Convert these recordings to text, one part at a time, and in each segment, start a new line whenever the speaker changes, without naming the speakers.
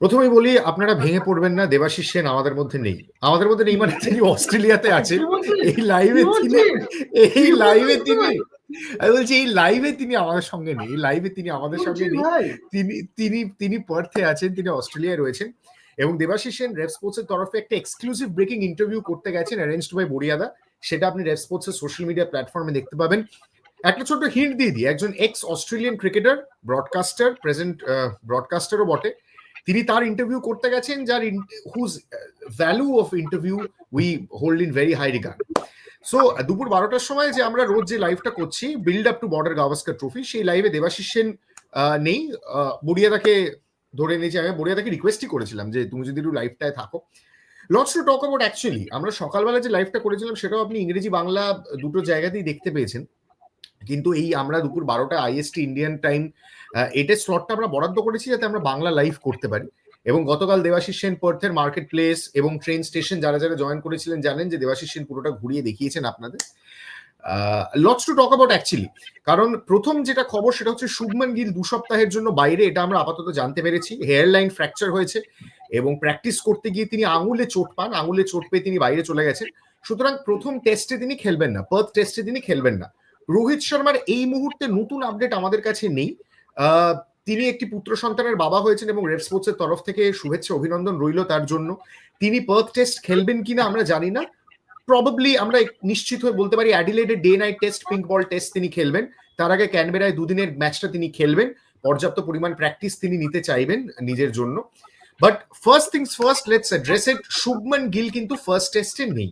প্রথমেই বলি আপনারা ভেঙে পড়বেন না দেবাশিস সেন আমাদের মধ্যে নেই। আমাদের মধ্যে নেই মানে তিনি অস্ট্রেলিয়াতে আছেন এই লাইভে তিনি এই লাইভে তিনি আমি বলছি এই লাইভে তিনি আমাদের সঙ্গে নেই লাইভে তিনি আমাদের সঙ্গে নেই। তিনি তিনি তিনি পার্থে আছেন তিনি অস্ট্রেলিয়ায় রয়েছেন। এবং দেবাশিস সেন রেফ স্পোর্টস এর তরফে একটা এক্সক্লুসিভ ব্রেকিং ইন্টারভিউ করতে গেছেন অ্যারেঞ্জড বাই বড়িয়াদা। সেটা আপনি রেফ স্পোর্টস এর সোশ্যাল মিডিয়া প্ল্যাটফর্মে দেখতে পাবেন। একটা ছোট হিন্ট দিয়ে দিই একজন ex Australian cricketer broadcaster present ব্রডকাস্টারও বটে। তিনি তার ইন্টারভিউ করতে গেছেন, যার whose value of interview we hold in very high regard so দুপুর বারোটার সময় যে আমরা রোজ যে লাইভটা করছি build up to Border Gavaskar trophy সেই লাইভে দেবাশিস সেন নেই। বড়িয়াদাকে ধরে নিয়েছি আমি। বড়িয়াদাকে রিকোয়েস্টই করেছিলাম যে, তুমি যদি একটু লাইভটায় থাকো। লটস টু টক অ্যাকচুয়ালি আমরা সকালবেলা যে লাইভটা করেছিলাম, সেটাও আপনি ইংরেজি, বাংলা দুটো জায়গাতেই দেখতে পেয়েছেন। কিন্তু এই আমরা দুপুর বারোটা আইএসটি ইন্ডিয়ান টাইম এটার স্লটটা আমরা বরাদ্দ করেছি যাতে আমরা বাংলা লাইভ করতে পারি। এবং গতকাল দেবাশিস সেন পর্থের মার্কেট প্লেস এবং ট্রেন স্টেশন যারা যারা জয়েন করেছিলেন জানেন যে দেবাশিস সেন পুরোটা ঘুরিয়ে দেখিয়েছেন আপনাদের। Lots to talk about actually কারণ প্রথম যেটা খবর সেটা হচ্ছে শুভমান গিল দু সপ্তাহের জন্য বাইরে, এটা আমরা আপাতত জানতে পেরেছি। হেয়ার লাইন ফ্র্যাকচার হয়েছে এবং প্র্যাকটিস করতে গিয়ে তিনি আঙুলে চোট পান, আঙুলে চোট পেয়ে তিনি বাইরে চলে গেছেন। সুতরাং প্রথম টেস্টে তিনি খেলবেন না পার্থ টেস্টে তিনি খেলবেন না। রোহিত শর্মার এই মুহূর্তে নতুন আপডেট আমাদের কাছে নেই। তিনি একটি পুত্র সন্তানের বাবা হয়েছেন এবং রেড স্পোর্টসের তরফ থেকে শুভেচ্ছা, অভিনন্দন রইল তার জন্য। তিনি পার্থ টেস্ট খেলবেন কিনা আমরা জানি না। প্রবাবলি আমরা নিশ্চিত হয়ে বলতে পারি অ্যাডিলেডে day night test pink ball test তিনি খেলবেন। তার আগে ক্যানবেরায় দুদিনের ম্যাচটা তিনি খেলবেন। পর্যাপ্ত পরিমাণ প্র্যাকটিস তিনি নিতে চাইবেন নিজের জন্য। But first things first let's address it Shubman Gill কিন্তু ফার্স্ট টেস্টে নেই।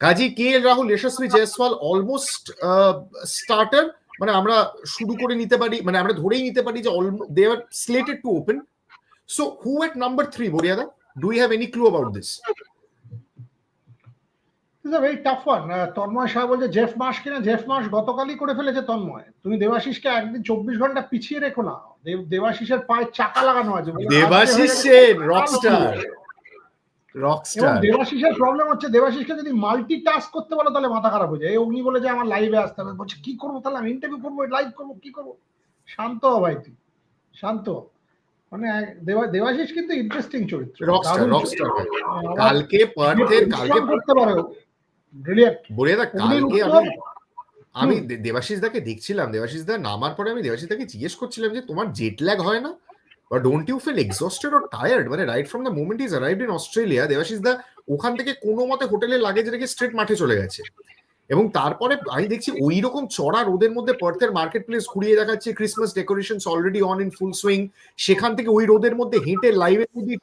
কাজী K L Rahul Yashasvi Jaiswal almost starter মানে আমরা শুরু করে নিতে পারি মানে আমরা ধরেই নিতে পারি যে they are slated to open so who at number three বরিয়াদা do you have any clue about this
very tough one Tanmoy Shah বলছে জেফ মাস কিনা জেফ মাস গতকালই করে ফেলেছে তন্ময়। তুমি দেবাশিসকে একদিন চব্বিশ ঘণ্টা পিছিয়ে রেখো না। দেবাশিসের পায়ে চাকা লাগানো আছে।
দেবাশিস রকস্টার রকস্টার
দেবাশিসের প্রবলেম হচ্ছে দেবাশিসকে যদি করতে বলো তাহলে মাথা খারাপ হয়ে যায়। এই অগ্নি বলে যে আমার লাইভে আসতে হবে। বলছে কি করব তাহলে? আমি ইন্টারভিউ করব লাইভ করব কি করব? শান্ত হ ভাই তুই। শান্ত মানে দেবাশিস কিন্তু ইন্টারেস্টিং চরিত্র।
কালকে পার্থের কালকে
করতে পারে। ব্রিলিয়ান্ট
বলিয়া কালকে আমি আমি দেবাশিস দাকে দেখছিলাম। দেবাশিস দা নামার পরে আমি দেবাশিস দাকে জিজ্ঞেস করছিলাম যে তোমার জেট ল্যাগ হয় না? বা don't you feel exhausted or tired মানে right from the moment is arrived in Australia Debashis দা ওখান থেকে কোনো মতে হোটেলে লাগেজ রেখে স্ট্রেট মাঠে চলে গেছে। এবং তারপরে আমি দেখছি ওই রকম চড়া রোদের মধ্যে পার্থের মার্কেট প্লেস ঘুরিয়ে দেখাচ্ছে Christmas decoration already on in full swing সেখান থেকে ওই রোদের মধ্যে হেঁটে লাইভে যদি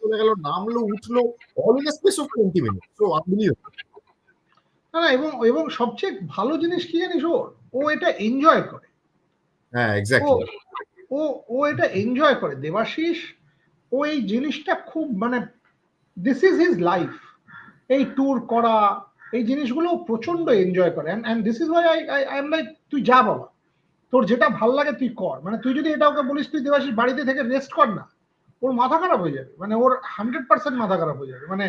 চলে গেল নামলো উঠল all in space of twenty minute so unbelievable
না এবং এবং সবচেয়ে ভালো জিনিস কি জানিস ওর? ও এটা এনজয় করে।
হ্যাঁ এক্স্যাক্টলি
ও ও এটা এনজয় করে দেবাশিস ও এই জিনিসটা খুব মানে দিস ইজ হিজ লাইফ এই ট্যুর করা এই জিনিসগুলো প্রচণ্ড এনজয় করে and this is why I I am like তুই যা বাবা তোর যেটা ভালো লাগে তুই কর। মানে তুই যদি এটা ওকে বলিস তুই দেবাশিস বাড়িতে থেকে রেস্ট কর না। ওর মাথা খারাপ হয়ে যাবে। মানে ওর হান্ড্রেড পার্সেন্ট মাথা খারাপ হয়ে যাবে। মানে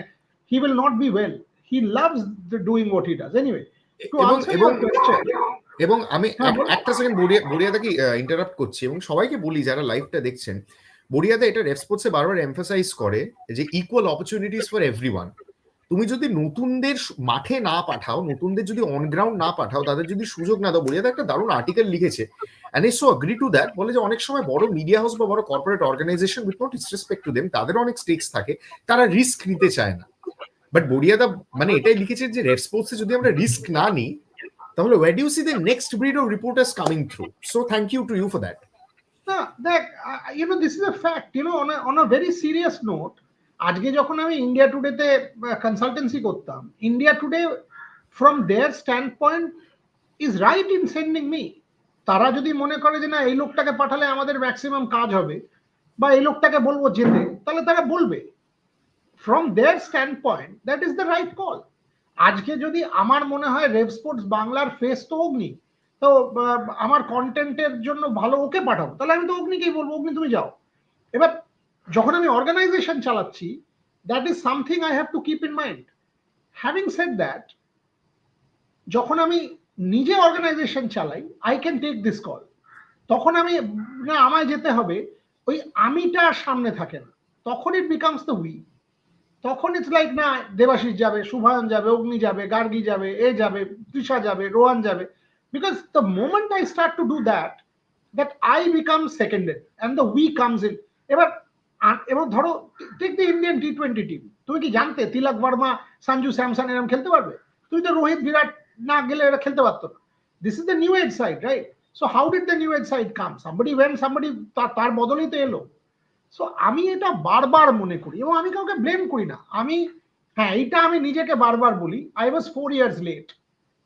he will not be well he loves doing what he does anyway
এবং আমি একটা সেকেন্ড বড়িয়াদাকে ইন্টারাপ্ট করছি এবং সবাইকে বলি যারা লাইভটা দেখছেন বড়িয়াদা এটা রেসপোর্টসে বারবার এমফাসাইজ করে যে ইকুয়াল অপরচুনিটিস ফর এভরিওয়ান তুমি যদি নতুনদের মাঠে না পাঠাও নতুনদের যদি অন গ্রাউন্ড না পাঠাও তাদের যদি সুযোগ না দাও বলিয়া একটা দারুণ আর্টিকেল লিখেছে। And so agree to that বলে যে অনেক সময় বড় মিডিয়া হাউস বা বড় corporate organisation with not disrespect to them তাদের অনেক স্টেক্স থাকে তারা রিস্ক নিতে চায় না। বাট বড়িয়াদা মানে এটাই লিখেছে যে রেড স্পোর্টসে যদি আমরা রিস্ক না নিই তাহলে where do see the next breed of reporters coming through so thank you to you for that.
না, দেখ you know this is a fact you know on on a very serious note আজকে যখন আমি India টুডেতে consultancy করতাম India Today from their stand point is right in sending me তারা যদি মনে করে যে না, এই লোকটাকে পাঠালে আমাদের ম্যাক্সিমাম কাজ হবে, বা এই লোকটাকে বলব যেতে, তাহলে তারা বলবে। From their stand point that is the right call আজকে যদি আমার মনে হয় রেভ স্পোর্টস বাংলার ফেস তো অগ্নি, তো আমার কন্টেন্টের জন্য ভালো ওকে পাঠাবো। তাহলে আমি তো অগ্নিকেই বলব, অগ্নি তুমি যাও। এবার, যখন আমি অর্গানাইজেশন চালাচ্ছি that is something I have to keep in mind having said that যখন আমি নিজে অর্গানাইজেশন চালাই I can take this call তখন আমি, না, আমায় যেতে হবে, ওই আমিটা সামনে থাকে না। তখন ইট বিকামস দ্য উই তখন ইটস লাইক না, দেবাশিস যাবে, শুভায়ন যাবে, অগ্নি যাবে, গার্গি যাবে, এ যাবে, তৃষা যাবে রোহান যাবে। Because the moment I start to do that that I became seconded and the we comes in এবার এবার ধরো take the Indian T twenty team তুমি কি জানতে, তিলক বর্মা, সঞ্জু স্যামসন এরম খেলতে পারবে? তুমি তো রোহিত, বিরাট না গেলে এরা খেলতে পারতো না। This is the new age side right so how did the new age side come somebody when somebody তার বদলেই তো এলো। সো আমি এটা বারবার মনে করি এবং আমি কাউকে ব্লেম করি না। আমি হ্যাঁ এইটা আমি নিজেকে বারবার বলি। I was four years late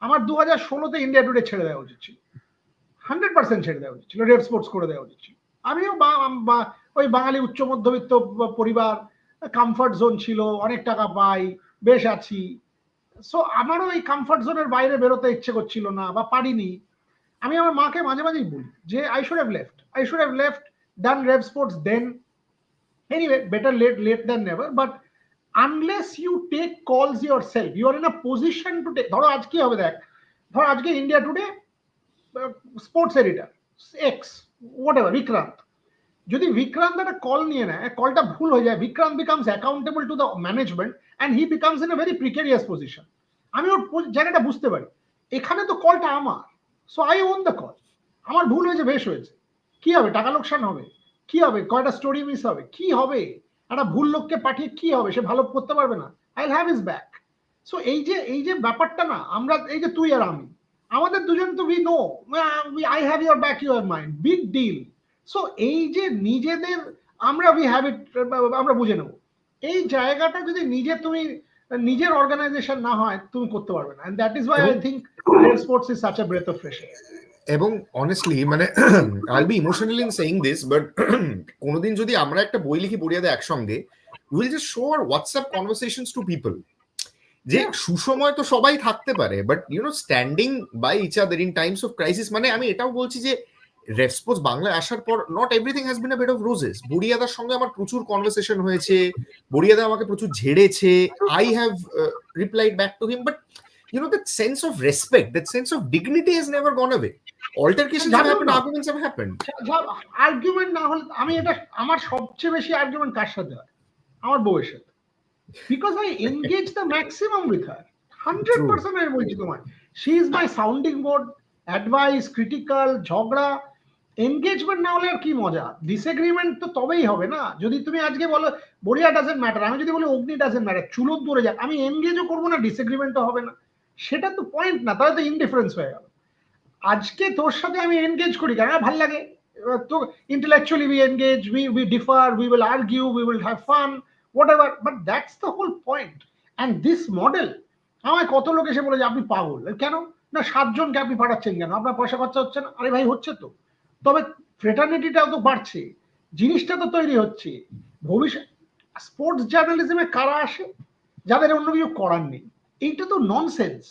আমার দু হাজার ষোলোতে ইন্ডিয়া টুডে ছেড়ে দেওয়া উচিত ছিল। হান্ড্রেড পার্সেন্ট ছেড়ে দেওয়া উচিত ছিল। রেড স্পোর্টস করে দেওয়া উচিত ছিল। আমিও ওই বাঙালি উচ্চ মধ্যবিত্ত পরিবার কমফর্ট জোন ছিল, অনেক টাকা পাই, বেশ আছি। সো আমারও এই কমফর্ট জোনের বাইরে বেরোতে ইচ্ছে করছিল না বা পারিনি। আমি আমার মাকে মাঝে মাঝেই বলি যে I should have left I should have left done Rev sports then better late late than never but unless you take calls yourself you are in a position to take ধরো আজ কি হবে দেখ, ধরো আজকে India today sports editor ex whatever Vikrant যদি বিক্রান্ত একটা call নিয়ে নেয় কলটা ভুল হয়ে যায় Vikrant becomes accountable to the management and he becomes in a very precarious position আমি ওর জায়গাটা বুঝতে পারি। এখানে তো কলটা আমার so I own the call আমার ভুল হয়েছে, বেশ হয়েছে। কি হবে? টাকা লোকসান হবে? কি হবে? কয়টা স্টোরি মিস হবে? কি হবে? একটা ভুল লোককে পাঠিয়ে কি হবে? সে ভালো করতে পারবে না। I have is back so এই যে এই যে ব্যাপারটা না আমরা এই যে তুই আর আমি আমাদের দুজন তো we know I have your back your mind big deal so এই যে নিজেদের আমরা উই হ্যাভ ইট আমরা বুঝে নেব। এই জায়গাটা যদি নিজে তুমি নিজের অর্গানাইজেশন না হয় তুমি করতে পারবে না। And that is why I think sports is such a breath of fresh
এবং অনেস্টলি মানে I be emotional in saying this but কোনোদিন যদি আমরা একটা বই লিখি পড়িয়ে দেয় একসঙ্গে will just show our WhatsApp conversations to people যে সুসময় তো সবাই থাকতে পারে but you know standing by each other in times of crisis মানে আমি এটাও বলছি যে রেসপোজ বাংলায় আসার পর not everything has been a bed of roses বড়িয়াদার সঙ্গে আমার প্রচুর কনভারসেশন হয়েছে বড়িয়াদা আমাকে প্রচুর ঝেড়েছে I have replied back to him but you know that sense of respect that sense of dignity has never gone away. Altercations have happened arguments have happened.
Argument না হলে আমি এটা আমার সবচেয়ে বেশি আর্গুমেন্ট কার সাথে হয়? আমার বউয়ের সাথে। Because I engage the maximum with her hundred percent আমি বলছি তোমায়। She is my sounding board advice critical ঝগড়া। এনগেজমেন্ট না হলে আর কি মজা? ডিসএগ্রিমেন্ট তো তবেই হবে না। যদি তুমি আজকে বলো বড়িয়া ডাজেন্ট ম্যাটার আমি যদি বলি অগ্নি ডাজেন্ট ম্যাটার চুলোর দূরে যাক। আমি এনগেজও করব না ডিসএগ্রিমেন্টও হবে না। সেটা তো পয়েন্ট না, তাহলে তো ইনডিফারেন্স হয়ে গেল। আজকে তোর সাথে আমি এনগেজ করি কেন? ভালো লাগে। তো intellectually we engage we we differ we will argue we will have fun whatever but that's the whole point and this model আমায় কত লোক এসে বলে যে আপনি পাগল। কেন? না, সাতজনকে আপনি পাঠাচ্ছেন কেন? আপনার পয়সা খরচা হচ্ছে না? আরে ভাই, হচ্ছে তো। তবে ফ্রেটার্নিটিটাও তো বাড়ছে। জিনিসটা তো তৈরি হচ্ছে। ভবিষ্যৎ স্পোর্টস জার্নালিজমে কারা আসে? যাদের অন্য কিছু করার নেই। এইটা তো ননসেন্স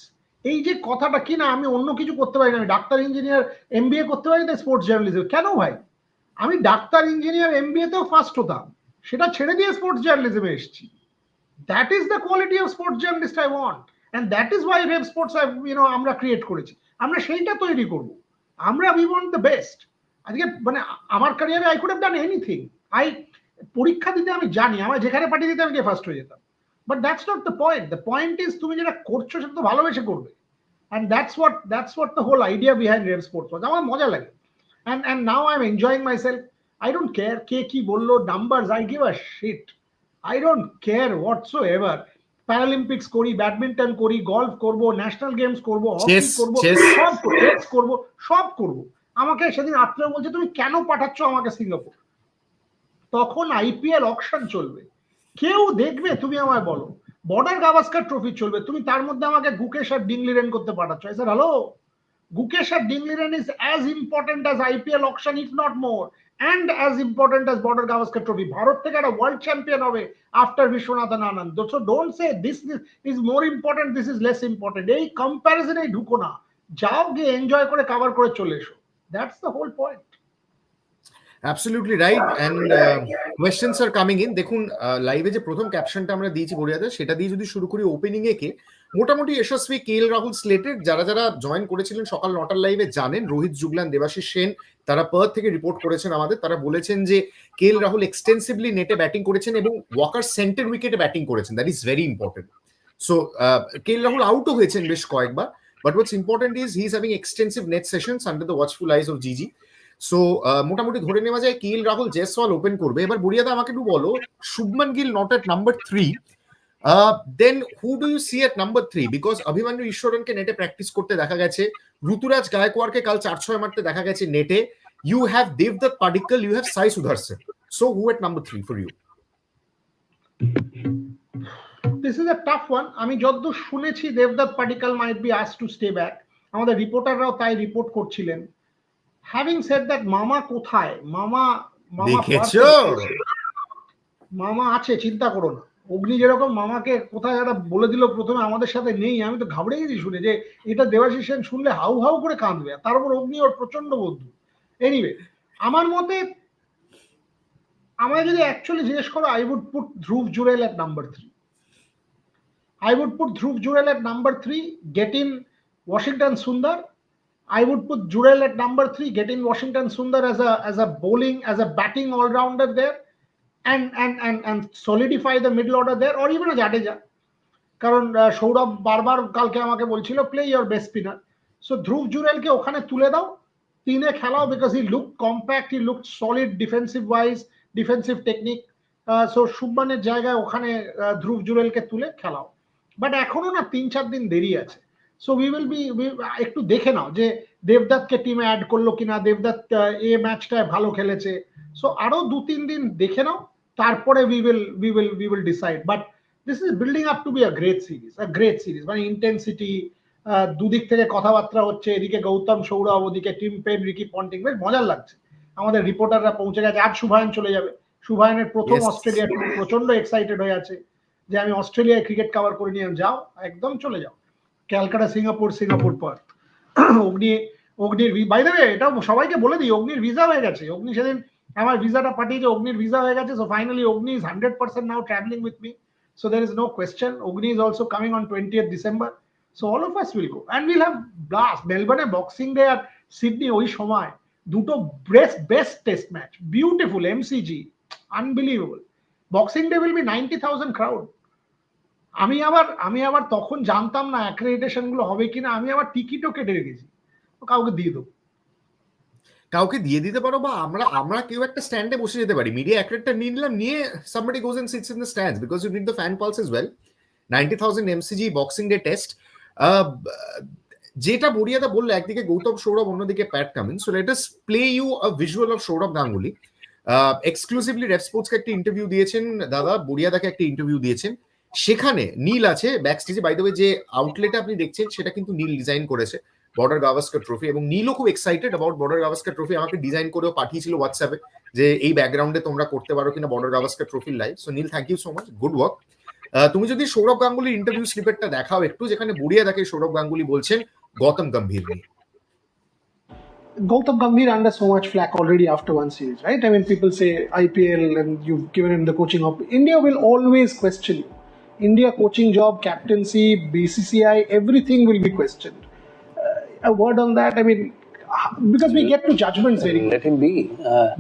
এই যে কথাটা কি না, আমি অন্য কিছু করতে পারি না। আমি ডাক্তার ইঞ্জিনিয়ার এমবিএ করতে পারি না স্পোর্টস জার্নালিজম কেন ভাই? আমি ডাক্তার ইঞ্জিনিয়ার এমবিএ তেও ফার্স্ট হতাম। সেটা ছেড়ে দিয়ে স্পোর্টস জার্নালিজমে এসেছি। That is the quality of sports journalist I want and that is why Rev sports you know আমরা ক্রিয়েট করেছি। আমরা সেইটা তৈরি করব। আমরা উই ওয়ান্ট দ্য বেস্ট আজকে মানে আমার ক্যারিয়ারে I could have done anything I পরীক্ষা দিতে আমি জানি, আমার যেখানে পাঠিয়ে দিতে আমি গিয়ে ফার্স্ট হয়ে যেতাম। But that's not the point the point is তুমি যেটা করছ সেটা তো ভালোবেসে করবে। And that's what that's what the whole idea behind Rev sports আমার মজা লাগে। And and now I am enjoying myself I don't care কে কি বলল numbers I give a shit I don't care whatsoever Paralympics করি badminton করি golf করব national games করব করব. সব চেস করব সব করব। আমাকে সেদিন আত্মীয় বলছে তুমি কেন পাঠাচ্ছ আমাকে সিঙ্গাপুর? তখন আইপিএল অকশন চলবে। কেউ দেখবে, তুমি আমায় বলো। বর্ডার গাভাস্কার ট্রফি চলবে, তুমি তার মধ্যে আমাকে গুকেশ আর ডিংলিরেন করতে পাঠাচ্ছ। Sir hello Gukesh R Ding Liren is as important as IPL auction if not more and as important as Border Gavaskar Trophy Bharat থেকে একটা ওয়ার্ল্ড চ্যাম্পিয়ন হবে after Viswanathan Anand so don't say this is more important this is less important এই কম্প্যারিজনে ঢুকো না। যাও গিয়ে enjoy করে কাভার করে চলে এসো। That's the whole point
absolutely right and questions are coming in দেখুন লাইভে যে প্রথম ক্যাপশনটা আমরা দিয়েছি বরিয়াতে সেটা দিয়ে যদি শুরু করি ওপেনিং এ কে মোটামুটি যশস্বী কে এল রাহুল স্লেটেড যারা যারা জয়েন করেছিলেন সকাল নটার লাইভে জানেন রোহিত জুগলান দেবাশিস সেন তারা পার্থ থেকে রিপোর্ট করেছেন আমাদের। তারা বলেছেন যে কে এল রাহুল এক্সটেন্সিভলি নেটে ব্যাটিং করেছেন এবং ওয়াকার সেন্টার উইকেটে ব্যাটিং করেছেন। That is very important so K L Rahul আউটও হয়েছেন বেশ কয়েকবার। But what's important is he is having extensive net sessions under the watchful eyes of GG so মোটামুটি ধরে নেওয়া যায় কিল, রাহুল জেসওয়াল ওপেন করবে। এবার বুড়িয়াদা, আমাকে একটু বলো, Shubman Gill not at number three then who do you see at number three because Abhimanyu ঈশ্বরনকে নেটে প্র্যাকটিস করতে দেখা গেছে। ঋতুরাজ গায়কোয়াড়কে কাল চার ছয় মারতে দেখা গেছে নেটে you have Debdutta Padikkal you have Sai সুধারসন so who at number three for you
this is a tough one আমি যতদূর শুনেছি Debdutta Padikkal might be us to stay back আমাদের রিপোর্টাররাও তাই রিপোর্ট করছিলেন। হ্যাভিং সেড দ্যাট মামা কোথায়? মামা মামা
দেখেছ?
মামা আছে চিন্তা করো না। অগ্নি যেরকম মামাকে কোথায় একটা বলে দিল প্রথমে আমাদের সাথে নেই। আমি তো ঘাবড়ে গেছি শুনে যে এটা দেবাশিস সেন শুনলে হাউ হাউ করে কাঁদবে। তার উপর অগ্নি ওর প্রচণ্ড বন্ধু। এনিওয়ে আমার মতে আমায় যদি অ্যাকচুয়ালি জিজ্ঞেস করো I would put Dhruv Jurel at number three I would put Dhruv Jurel at number three, get in Washington Sundar. I would put Jurel at number three, get in Washington Sundar as a as a bowling, as a batting all-rounder there, and and and and solidify the middle order there, or even a Jadeja. কারণ সৌরভ বারবার কালকে আমাকে বলছিল play your best spinner so Dhruv জুরেলকে ওখানে তুলে দাও তিনে খেলাও because he look compact he look solid defensive wise defensive technique so শুভমানের জায়গায় ওখানে ধ্রুব জুরেলকে তুলে খেলাও বাট এখনও না তিন চার দিন দেরি আছে সো উই উইল বি একটু দেখে নাও যে দেবদত্তকে টিমে অ্যাড করল কিনা দেবদত্ত আহ, এ ম্যাচটায় ভালো খেলেছে। সো আরও দু তিন দিন দেখে নাও তারপরে we will we will we will decide but this is building up to be a great series a great series মানে ইন্টেন্সিটি দুদিক থেকে কথাবার্তা হচ্ছে এদিকে গৌতম সৌরভ ওদিকে টিম পেন রিকি পন্টিং বেশ মজার লাগছে। আমাদের রিপোর্টাররা পৌঁছে গেছে আজ শুভায়ন চলে যাবে। শুভায়নের প্রথম. অস্ট্রেলিয়া প্রচণ্ড এক্সাইটেড হয়ে আছে যে আমি অস্ট্রেলিয়ায় ক্রিকেট কভার করে নিয়ে যাও একদম চলে যাও। ক্যালকাটা, সিঙ্গাপুর সিঙ্গাপুর পার্থ অগ্নি, অগ্নির বাই দেবে এটা সবাইকে বলে দিই, অগ্নির ভিসা হয়ে গেছে। অগ্নি সেদিন আমার ভিসাটা পাঠিয়েছে, অগ্নির ভিসা হয়ে গেছে so finally Agni is hundred percent now travelling with me so there is no question Agni is also coming on twenty December so all of us will go and will have blast মেলবোর্নে Boxing Day আর Sydney ওই সময়, দুটো best best test match beautiful MCG unbelievable Boxing Day will be ninety thousand crowd আমি আবার আমি আবার তখন জানতাম না অ্যাক্রেডিটেশনগুলো হবে কিনা, আমি আবার টিকিটও কেটে রেখেছি। কাউকে দিয়ে দেবো।
কাউকে দিয়ে দিতে পারো বা আমরা আমরা কেউ একটা স্ট্যান্ডে বসে যেতে পারি। মিডিয়া অ্যাক্রেটটা নিয়ে নিলাম, নিয়ে somebody goes and sits in the stands because you need the fan pulse as well ninety thousand MCG Boxing Day test যেটা বড়িয়াদা বলল, একদিকে গৌতম সৌরভ, অন্যদিকে Pat Cummins so let us play you a visual of Sourav Ganguly. Exclusively Rev স্পোর্টসকে একটা interview দিয়েছেন, দাদা, বড়িয়াদাকে একটা interview দিয়েছেন। সেখানে নীল আছে ব্যাক স্টেজে বাই ওয়ে যে আউটলেট আপনি দেখছেন সেটা কিন্তু নীল ডিজাইন করেছে বর্ডার গাভাস্কার ট্রফি এবং নীলও খুব excited about Border Gavaskar Trophy আমাকে ডিজাইন করেও পাঠিয়েছিল হোয়াটসঅ্যাপে যে এই ব্যাকগ্রাউন্ডে তোমরা করতে পারো কিনা বর্ডার গাভাস্কার ট্রফির live so Neel thank you so much good work তুমি যদি সৌরভ গাঙ্গুলির ইন্টারভিউ স্লিপেটটা দেখাও একটু যেখানে বুড়িয়া দেখে সৌরভ গাঙ্গুলি বলছেন গৌতম গম্ভীর নিয়ে
Gautam Gambhir under so much flack already after one series, right? I mean, people say IPL and you've given him the coaching op. India will always question you. India coaching job, captaincy, BCCI, everything will be questioned. Uh, a word on that, I mean, because we get to judgments very
Let him be. Uh,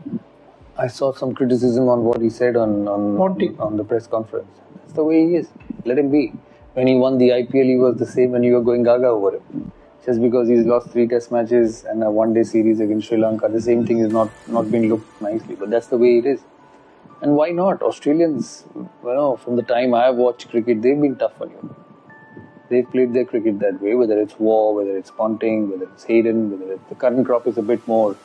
I saw some criticism on what he said on on,
Ponting.
on the press conference. That's the way he is. Let him be. When he won the IPL, he was the same when you were going gaga over him. Just because he's lost three test matches and a one day series against Sri Lanka, the same thing is not, not been looked nicely. But that's the way it is. And why not? Australians, you know, from the time I've watched cricket, they've been tough on you. They've played their cricket that way, whether it's War, whether it's Ponting, whether it's Hayden, whether it's, the current crop is a bit more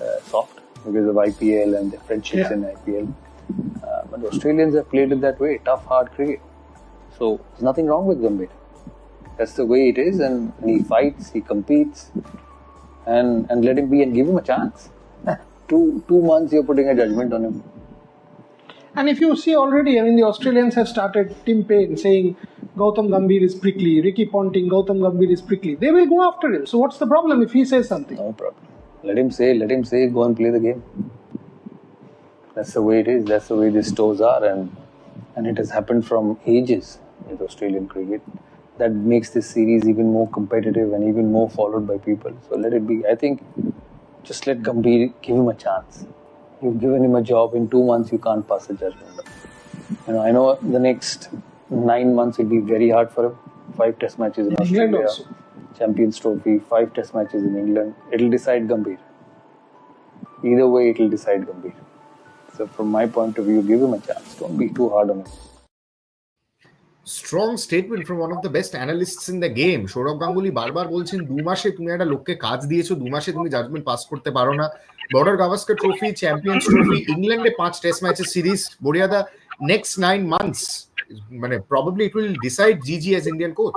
uh, soft because of IPL and the friendships
Yeah.
in IPL. Uh, but Australians have played it that way, tough, hard cricket. So there's nothing wrong with Gambhir. That's the way it is, and, and he fights, he competes, and and let him be and give him a chance. two two months you're putting a judgment on him.
And if you see already, I mean, the Australians have started Tim Payne saying Gautam Gambhir is prickly, Ricky Ponting, Gautam Gambhir is prickly. They will go after him. So what's the problem if he says something?
No problem. Let him say, let him say, go and play the game. That's the way it is. That's the way these tours are, and and it has happened from ages with Australian cricket. That makes this series even more competitive and even more followed by people. So let it be. I think just let Gambhir give him a chance. You've given him a job in two months. You can't pass a judgment. You know, I know the next nine months will be very hard for him. Five Test matches in
In
Australia,
also.
Champions Trophy, five Test matches in England. It'll decide Gambhir. Either way, it'll decide Gambhir. So from my point of view, give him a chance. Don't be too hard on him.
Strong statement from one of the best analysts in the game Sourav Ganguly বারবার বলছেন, দু মাসে তুমি একটা লোককে কাজ দিয়েছ, দু মাসে তুমি জাজমেন্ট পাস করতে পারো না। Border Gavaskar Trophy Champions Trophy ইংল্যান্ডে পাঁচ টেস্ট ম্যাচের series Boriada next nine months মানে probably it will decide GG as Indian coach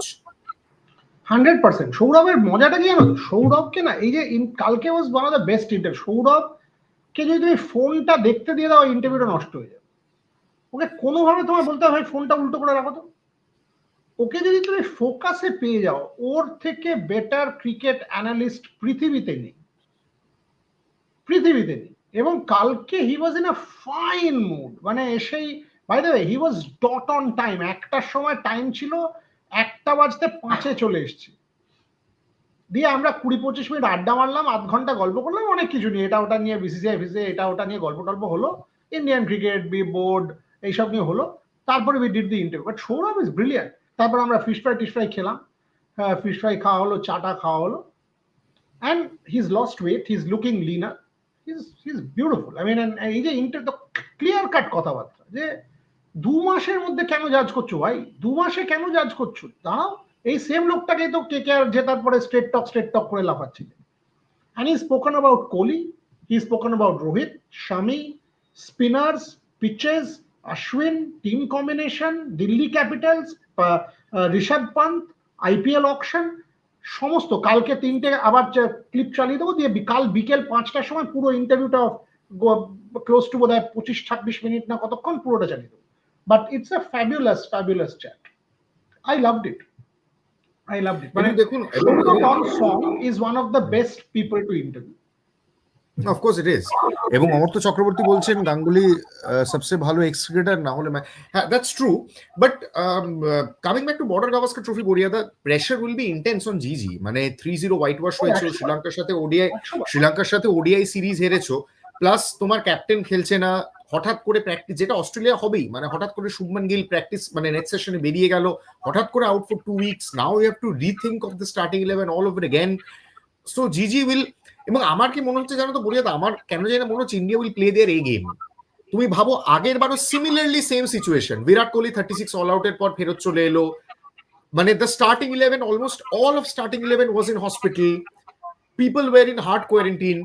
hundred percent. সৌরভের মজাটা কি জানো? সৌরভকে না, এই যে কালকে was one of the best interview সৌরভকে যদি তুমি ফোনটা দেখতে দিয়ে দাও ইন্টারভিউটা নষ্ট হয়ে যাবে। ওকে কোনোভাবে তোমার বলতে হবে ফোনটা উল্টো করে রাখো তো। ওকে যদি তুমি ফোকাসে পেয়ে যাও, ওর থেকে বেটার ক্রিকেট অ্যানালিস্ট পৃথিবীতে নেই। পৃথিবীতে নেই। এবং কালকে he was in a fine mood মানে এসেই by the he was dot on time একটার সময় টাইম ছিল, একটা বাজতে পাঁচে চলে এসছে। দিয়ে আমরা কুড়ি পঁচিশ মিনিট আড্ডা মারলাম, আধ ঘণ্টা গল্প করলাম, অনেক কিছু নিয়ে। এটা ওটা নিয়ে বিসিসিআই ফিসিআই এটা ওটা নিয়ে গল্প টল্প হলো। ইন্ডিয়ান ক্রিকেট বি বোর্ড এইসব নিয়ে হলো। তারপরে we did the interview but Sourav is brilliant তারপর আমরা ফিশ ফ্রাই টিশ ফ্রাই খেলাম। হ্যাঁ ফিশ ফ্রাই খাওয়া হলো চাটা খাওয়া হলো। And he's lost weight he's looking leaner he's he's beautiful I mean এই যে ইন্টার তো ক্লিয়ার কাট কথাবার্তা যে দু মাসের মধ্যে কেন জাজ করছ ভাই? দু মাসে কেন জাজ করছ? দাঁড়াও এই সেম লোকটাকেই তো কে কে আর জেতার পরে স্ট্রেট টক স্ট্রেট টক করে লাফাচ্ছিলেন। And he's spoken about Kohli, he's spoken about Rohit, Shami, spinners, pitches, Ashwin, team combination, Delhi Capitals, uh, uh, Rishabh Pant, IPL auction, সমস্ত। কালকে তিনটে আবার ক্লিপ চালিয়ে দেবো দিয়ে বি- কাল বিকেল পাঁচটার সময় পুরো ইন্টারভিউটা ক্লোজ টু বোধ হয় পঁচিশ ছাব্বিশ মিনিট না কতক্ষণ পুরোটা চালিয়ে দেবো। But it's a fabulous fabulous chat I loved it I loved it মানে
দেখুন
song is one of the best people to interview.
Of course it is এবং অমর্ত্য চক্রবর্তী বলছেন গাঙ্গুলি সবচেয়ে ভালো এক্সক্রিকেটার না হলে হ্যাঁ that's true but coming back to Border Gavaskar Trophy Boriada pressure will be intense on GG মানে থ্রি জিরো হোয়াইট ওয়াশ হয়েছিল শ্রীলঙ্কার সাথে ওডিআই শ্রীলঙ্কার সাথে ওডিআই সিরিজ হেরেছো প্লাস তোমার ক্যাপ্টেন খেলছে না হঠাৎ করে প্র্যাকটিস যেটা অস্ট্রেলিয়া হবেই মানে হঠাৎ করে শুভমান গিল প্র্যাকটিস মানে নেক্সট সেশনে বেরিয়ে গেল হঠাৎ করে out for two weeks now you have to rethink of the starting eleven all over again so GG will এবং আমার কি মনে হচ্ছে জানো তো বলিয়া আমার কেন জানি মনে হচ্ছে ইন্ডিয়া উইল প্লে দেয়ার এই গেম তুমি ভাবো আগের বারও similarly same situation Virat Kohli thirty six all আউটের পর ফেরত চলে এলো। মানে the starting eleven almost all of starting eleven was in hospital people were in hard quarantine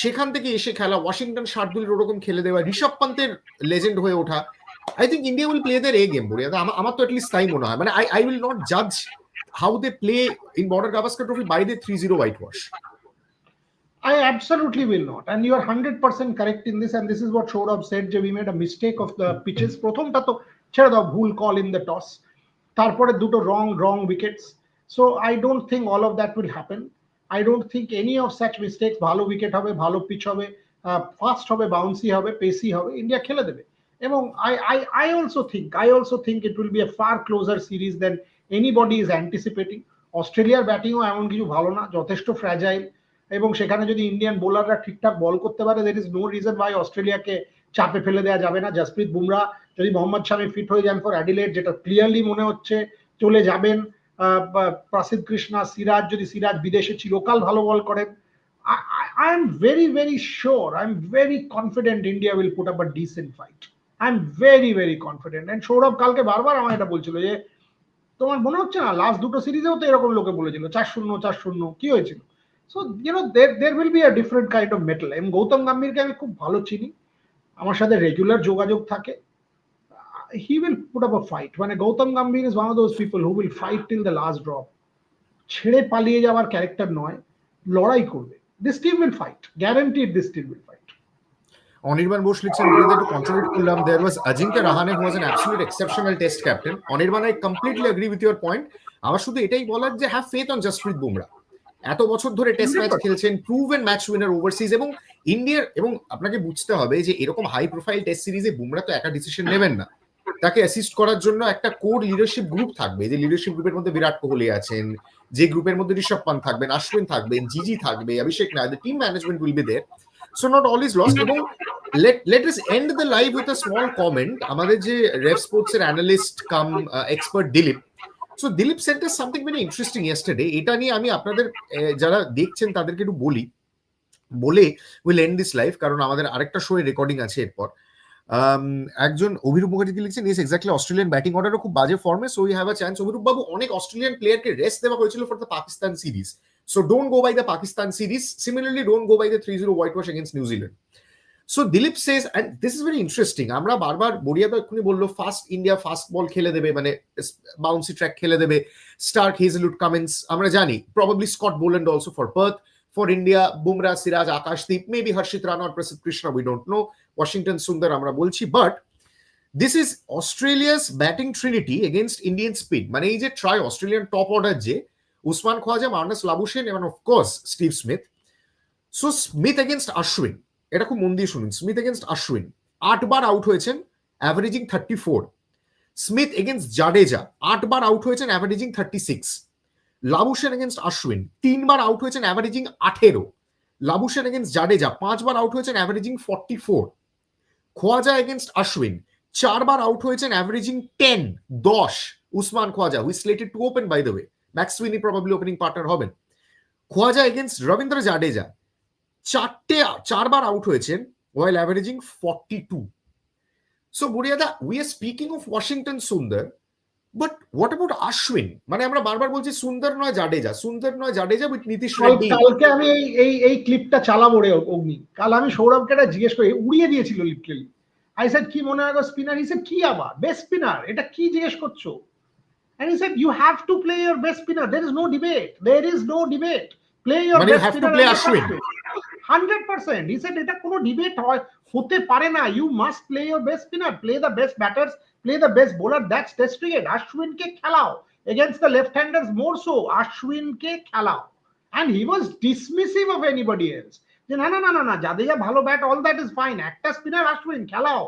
সেখান থেকে এসে খেলা। ওয়াশিংটন শার্দুল ওরকম খেলে দেওয়া। ঋষভ পান্তের লেজেন্ড হয়ে ওঠা। I think India will play their a game আমার আমার তো অ্যাটলিস্ট তাই মনে হয়। মানে আই আই উইল নট জাজ how they play in Border Gavaskar Trophy by the three zero whitewash
I absolutely will not. And you are 100% correct in this. And this is what Shourab said, যে we made a mistake of the pitches. প্রথমটা তো ছেড়ে দাও ভুল call in the toss তারপরে দুটো wrong wrong wickets so I don't think all of that will happen I don't think any of such mistakes ভালো wicket হবে ভালো পিচ হবে ফাস্ট হবে বাউন্সি হবে পেসি হবে ইন্ডিয়া খেলে দেবে এবং I I I also think I also think it will be a far closer series than anybody is anticipating অস্ট্রেলিয়ার ব্যাটিংও এমন কিছু ভালো না যথেষ্ট ফ্র্যাজাইল এবং সেখানে যদি ইন্ডিয়ান বোলাররা ঠিকঠাক বল করতে পারে there is no reason why অস্ট্রেলিয়াকে চাপে ফেলে দেওয়া যাবে না। জসপ্রীত বুমরা যদি মোহাম্মদ শামি ফিট হয়ে যান ফর অ্যাডিলেট যেটা ক্লিয়ারলি মনে হচ্ছে চলে যাবেন প্রাসিদ কৃষ্ণা সিরাজ যদি সিরাজ বিদেশে চিরকাল ভালো বল করেন I am very very sure I am very confident India will put up a decent fight I am very very confident and Sourav কালকে বারবার আমার এটা বলছিল যে, তোমার মনে হচ্ছে না লাস্ট দুটো সিরিজেও তো এরকম লোকে বলেছিল, চার শূন্য চার শূন্য, কি হয়েছিল? So you know there there will be a different kind of mettle এবং গৌতম গম্ভীরকে আমি খুব ভালো চিনি। আমার সাথে রেগুলার যোগাযোগ থাকে। He will put up a fight মানে Gautam Gambhir is one of those people who will fight till the last drop ছেড়ে পালিয়ে যাওয়ার ক্যারেক্টার নয়। লড়াই করবে। This team will fight guaranteed this team will fight
Anirban Bose লিখছেন বলে একটু কন্ট্রিবিউট করলাম there was Ajinkya Rahane who was an absolute exceptional test captain Anirban I completely agree with your point আমার শুধু এটাই বলার যে have faith on Jasprit Bumrah এত বছর ধরে টেস্ট ম্যাচ খেলছেন প্রুভেন ম্যাচ উইনার ওভারসিজ এবং ইন্ডিয়ার এবং আপনাকে বুঝতে হবে যে এরকম হাই প্রোফাইল টেস্ট সিরিজে বুমরা তো একা ডিসিশন নেবেন না। তাকে অ্যাসিস্ট করার জন্য একটা কোর লিডারশিপ গ্রুপ থাকবে যে লিডারশিপ গ্রুপের মধ্যে বিরাট কোহলি আছেন যে গ্রুপের মধ্যে ঋষভ পান্ত থাকবেন অশ্বিন থাকবেন জিজি থাকবে Abhishek the team management will be there so not all is lost এবং let let us end the live with a small comment আমাদের যে রেফ স্পোর্টস এর analyst cum expert Dilip so Dilip sent a something very interesting yesterday এটা নিয়ে আমি আপনাদের যারা দেখছেন তাদেরকে একটু বলি বলে উইল এন্ড দিস লাইভ কারণ আমাদের আরেকটা শো রেকর্ডিং আছে এরপর। Um, একজন অভিরূপ মুখার্জি লিখছেন? ইস এক্স্যাক্টলি অস্ট্রেলিয়ান ব্যাটিং অর্ডারও খুব বাজে ফর্মে so you have a chance Abhirup babu অনেক অস্ট্রেলিয়ান প্লেয়ারকে রেস্ট দেওয়া হয়েছিল for the Pakistan series so don't go by the Pakistan series similarly don't go by the three zero whitewash against New Zealand so Dilip says and this is very interesting আমরা বারবার বড়িয়া তো এক্ষুনি বলল fast India fast বল খেলে দেবে মানে bouncy track খেলে দেবে স্টার্ক হেজলুড কামেন্স আমরা জানি probably Scott Boland also for Perth for India Bumrah Siraj Akashdeep maybe Harshit Rana Prasidh Krishna we don't know Washington Sundar আমরা বলছি but this is Australia's batting trinity against Indian speed মানে এই যে try Australian top order যে, Usman Khawaja Marnus Labuschagne এবং of course Steve Smith so Smith against Ashwin এটা খুব মন দিয়ে শুনুন। স্মিথ এগেনস্ট আশ্বিন আটবার আউট হয়েছেন averaging thirty four Smith against Jadeja আটবার আউট হয়েছেন averaging thirty six Labuschagne against Ashwin তিনবার আউট হয়েছেন অ্যাভারেজিং আঠেরো। লাবুসেন এগেনস্ট জাডেজা পাঁচবার আউট হয়েছেন averaging forty four Khawaja against Ashwin চারবার আউট হয়েছেন অ্যাভারেজিং টেন দশ। Usman Khawaja who slated to open by the way McSweeney probably opening partner হবেন। Khawaja against Ravindra Jadeja চারটে চারবার আউট হয়েছেন while averaging forty two so বুড়িয়াদা we are speaking of Washington Sundar but what about Ashwin মানে আমরা বারবার বলছি সুন্দর নয় জাডেজা সুন্দর নয় জাডেজা উইথ নীতিশ রেড্ডি
কালকে আমি এই এই এই ক্লিপটা চালাবো রে অগ্নি। কাল আমি সৌরভকে এটা জিজ্ঞেস করি উড়িয়ে দিয়েছিল লিটারালি আই সেড কি মনে হয় স্পিনার হি সেড কি আবার? বেস্ট স্পিনার এটা কি জিজ্ঞেস করছ? And he said you have to play your best spinner there is no debate there is no debate play your
মানে you
best
have to play Ashwin.
Hundred percent. He এটা কোনো debate হয়, হতে পারে না। You must play best spinner play the best batters play the best bowler that's test cricket আশ্বিনকে খেলাও against the left handers more so খেলাও। And he was dismissive of anybody else যে না না না না না যাদের ভালো bat all that is fine একটা স্পিনার আশ্বিন খেলাও।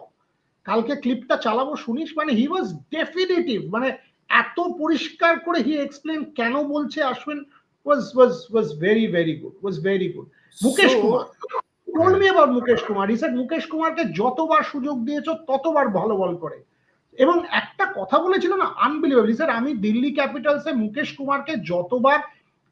কালকে ক্লিপটা চালাবো, শুনিস? মানে হি ওয়াজ ডেফিনেটিভ মানে এত পরিষ্কার করে হি এক্সপ্লেন কেন বলছে Ashwin was was was very very good was very good Mukesh Kumar. me about Mukesh Kumar. He Mukesh কুমারকে যতবার সুযোগ দিয়েছ ততবার ভালো বল করে। এবং একটা কথা বলেছিল না আনবিলিভেবল স্যার আমি দিল্লি ক্যাপিটালসে মুকেশ কুমারকে যতবার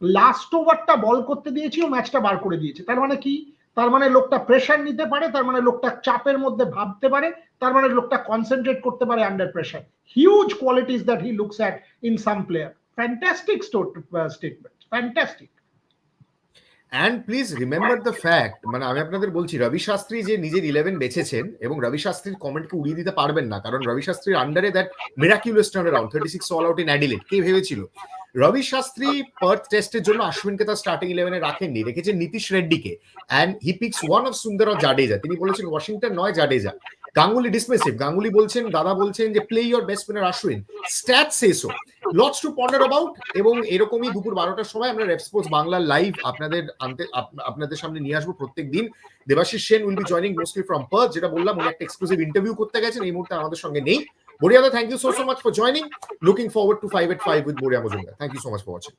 লাস্ট ওভারটা বল করতে দিয়েছি ও ম্যাচটা বার করে দিয়েছে। তার মানে কি? তার মানে লোকটা প্রেশার নিতে পারে তার মানে লোকটা চাপের মধ্যে ভাবতে পারে তার মানে লোকটা কনসেন্ট্রেট করতে পারে under pressure huge qualities that he looks at in some player fantastic statement fantastic
and please remember the fact মানে আমি আপনাদের বলছি, রবি শাস্ত্রী যে নিজের ইলেভেন বেছেছেন এবং রবি শাস্ত্রীর কমেন্টকে উড়িয়ে দিতে পারবেন না, কারণ রবি শাস্ত্রীর আন্ডারে that miraculous turn around thirty six all out in Adelaide কে ভেবেছিল? রবি শাস্ত্রী পার্থ টেস্টের জন্য আশ্বিনকে তার স্টার্টিং ইলেভেনে রাখেননি, রেখেছেন Nitish রেড্ডিকে। And he picks one of Sundar of Jadeja তিনি বলেছেন ওয়াশিংটন নয় জাডেজা গাঙ্গুলি ডিসমিসিভ গাঙ্গুলি বলছেন, দাদা বলছেন যে play your best spinner Ashwin. Stat says so lots to ponder about এবং এরকমই দুপুর বারোটার সময় আমরা রেপ স্পোর্টস বাংলার লাইভ আপনাদের আনতে আপনাদের সামনে নিয়ে আসব প্রত্যেক দিন Debasish Sen will be joining mostly from Perth যেটা বললাম, উনি একটা এক্সক্লুসিভ ইন্টারভিউ করতে গেছেন, এই মুহূর্তে আমাদের সঙ্গে নেই। বরিয়াদা thank you so so much for joining looking forward to five at five with Boria Majumdar. Thank you so much for watching